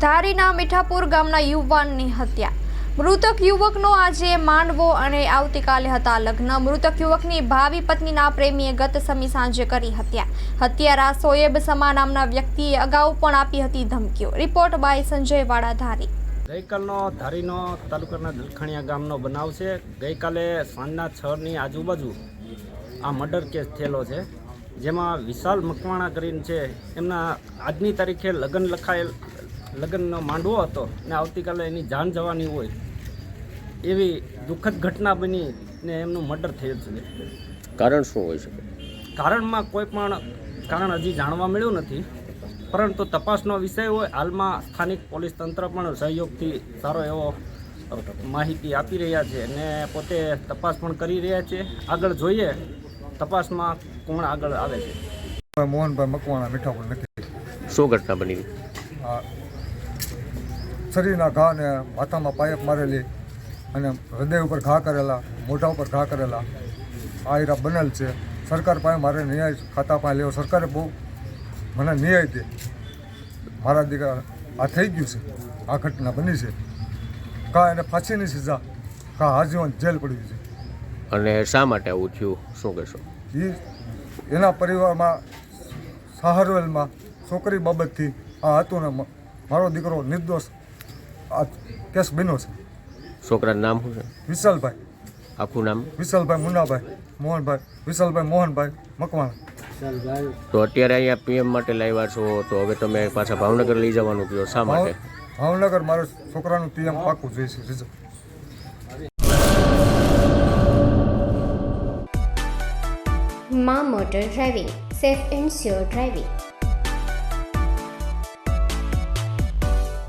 ધારીના મીઠાપુર ગામના યુવાનની હત્યા. મૃતક યુવકનો આજે માંડવો અને આવતીકાલે હતા લગ્ન. મૃતક યુવકની ભાવિ પત્નીના પ્રેમીએ ગત સમી સાંજે કરી હત્યા. હત્યારા સોએબ સમા નામના વ્યક્તિએ અગાઉ પણ આપી હતી ધમકીઓ. રિપોર્ટ બાય સંજય વાડા ધારી. ગઈકાલનો ધારીનો તાલુકાના દલખણિયા ગામનો બનાવ છે. ગઈકાલે સાંજના છની આજુબાજુ આ મર્ડર કેસ થયેલો છે. જેમાં વિશાલ મકવાણા કરીને છે. એમના આજની તારીખે લગ્ન લખાયેલ લગ્નનો માંડવો હતો ને આવતીકાલે એની જાન જવાની હોય એવી દુઃખદ ઘટના બની ને એમનું મર્ડર થયેલ છે. કારણ શું હોય શકે? કારણમાં કોઈ પણ કારણ હજી જાણવા મળ્યું નથી પરંતુ તપાસનો વિષય હોય હાલમાં સ્થાનિક પોલીસ તંત્ર પણ સહયોગથી સારો એવો માહિતી આપી રહ્યા છે અને પોતે તપાસ પણ કરી રહ્યા છે. આગળ જોઈએ તપાસમાં કોણ આગળ આવે છે. મોહનભાઈ મકવાણા મીઠાપુર નથી. શું ઘટના બની? શરીરના ઘા ને માથામાં પાયપ મારેલી અને હૃદય ઉપર ઘા કરેલા મોઢા ઉપર ઘા કરેલા આ હીરા બનેલ છે. સરકાર પાસે મારે ન્યાય ખાતા પાસે લેવો. સરકારે બહુ મને ન્યાય દે. મારા દીકરા આ થઈ ગયું છે. આ ઘટના બની છે. કા એને ફાંસીની સજા કા આજીવન જેલ પડી છે. અને શા માટે આવું થયું? શું કહેશો? એ એના પરિવારમાં સહારવેલમાં છોકરી બાબતથી આ હતું ને મારો દીકરો નિર્દોષ આ કેસ બન્યો છે. છોકરાનું નામ શું છે? વિશાલભાઈ. આખું નામ? વિશાલભાઈ મુન્નાભાઈ મોહનભાઈ વિશાલભાઈ મોહનભાઈ મકવાણા. તો અત્યારે અહીંયા પીએમ માટે લાવ્યા છો તો હવે તમે પાછા ભાવનગર લઈ જવાનું કયો શા માટે? ભાવનગર મારે છોકરાનું પીએમ પાકું જોઈએ છે result. Maa motor driving safe and sure driving.